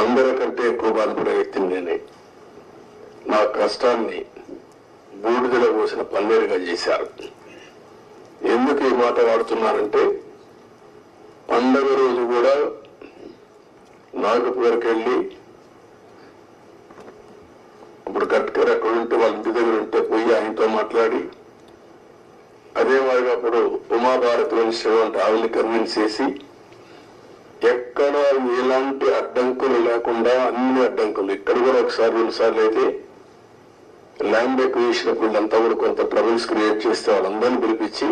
అందరికంటే ఎక్కువ బాధపడే వ్యక్తిని నేనే. నా కష్టాన్ని బూడిదలో పోసిన పన్నీరుగా చేశారు. ఎందుకు ఈ మాట వాడుతున్నారంటే పండగ రోజు కూడా నాగపూర్కి వెళ్ళి ఇప్పుడు గట్కర్ అక్కడ ఉంటే వాళ్ళ ఇంటి దగ్గర ఉంటే పోయి ఆయనతో మాట్లాడి అదే మాదిరిగా అప్పుడు ఉమాభారత్ మినిస్టర్ ఆవిడని కన్విన్స్ చేసి ఎక్కడ ఎలాంటి అడ్డంకులు లేకుండా అన్ని అడ్డంకులు. ఇక్కడ కూడా ఒకసారి రెండుసార్లు అయితే ల్యాండ్ ఎక్విజిషన్ వీళ్ళంతా కూడా కొంత ట్రబుల్స్ క్రియేట్ చేస్తే వాళ్ళందరినీ పిలిపించి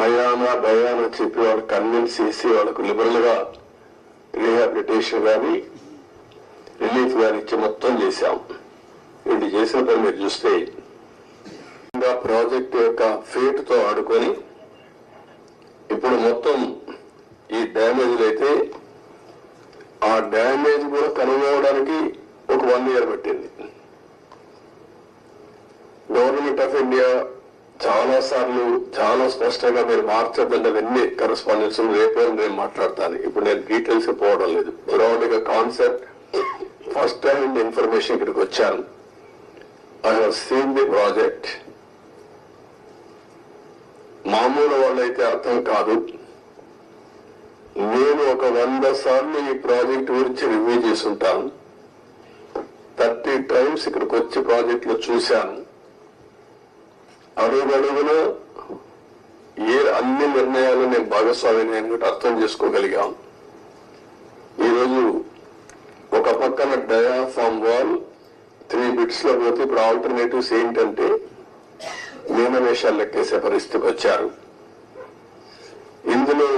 నయానా భయానా చెప్పి వాళ్ళు కన్విన్స్ చేసి వాళ్ళకు లిబరల్గా రీహాబిలిటేషన్ కానీ రిలీఫ్ కానీ ఇచ్చి మొత్తం చేశాం. వీళ్ళు చేసిన పని మీరు చూస్తే ఇంకా ప్రాజెక్ట్ యొక్క ఫేట్తో ఆడుకొని ఇప్పుడు మొత్తం ఈ డ్యామేజ్లు అయితే ఆ కూడా కనుగొనడానికి ఒక వన్ ఇయర్ పెట్టింది. గవర్నమెంట్ ఆఫ్ ఇండియా చాలా సార్లు చాలా స్పష్టంగా మీరు మార్చద్దండి అవన్నీ కరస్పాండెన్స్ రేపే నేను మాట్లాడతాను ఇప్పుడు నేను డీటెయిల్స్ పోవడం లేదు. బ్రాడ్గా కాన్సెప్ట్ ఫస్ట్ టైం ఇన్ఫర్మేషన్ ఇక్కడికి వచ్చాను. I have seen the project మామూలు వాళ్ళైతే అర్థం కాదు. ఒక వంద సార్లు ఈ ప్రాజెక్ట్ గురించి రివ్యూ చేసుంటాను థర్టీ టైమ్స్ ఇక్కడికి వచ్చి ప్రాజెక్ట్లో చూశాను. అడుగడుగున ఏ అన్ని నిర్ణయాలు నేను భాగస్వామిని అనుకుంటే కూడా అర్థం చేసుకోగలిగాం. ఈరోజు ఒక పక్కన డయాఫామ్ వాల్ త్రీ బిట్స్లో పోతే ఇప్పుడు ఆల్టర్నేటివ్స్ ఏంటంటే మీనవేషాలు లెక్కేసే పరిస్థితికి వచ్చారు. ఇందులో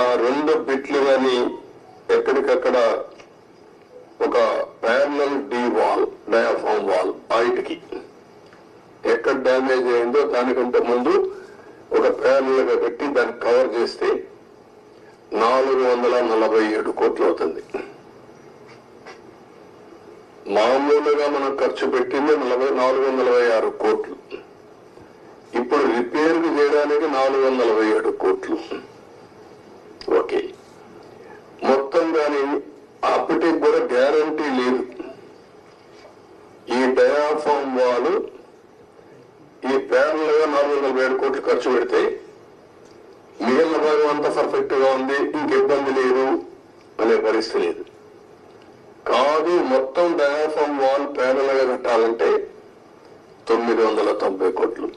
ఆ రెండు బిట్లు కానీ ఎక్కడికక్కడ ఒక parallel D wall diaphragm wall ఆయిట్కి ఎక్కడ డ్యామేజ్ అయిందో దానికంటే ముందు ఒక ప్యానల్గా పెట్టి దాన్ని కవర్ చేస్తే నాలుగు వందల నలభై ఏడు కోట్లు అవుతుంది. మామూలుగా మనం ఖర్చు పెట్టింది నలభై నాలుగు వందల ఆరు కోట్లు. ఇప్పుడు రిపేర్ చేయడానికి నాలుగు వందల ఏడు కోట్లు. ఓకే. మొత్తం కానీ అప్పటికి కూడా గ్యారంటీ లేదు. ఈ డయాఫామ్ వాళ్ళు ఈ ప్యానల్గా నాలుగు వందల ఏడు కోట్లు ఖర్చు పెడితే మిగిలిన భాగం అంతా పర్ఫెక్ట్గా ఉంది ఇంక ఇబ్బంది లేదు అనే పరిస్థితి లేదు. కాదు మొత్తం డయాఫామ్ వాల్ ప్యానల్గా కట్టాలంటే తొమ్మిది వందల తొంభై కోట్లు.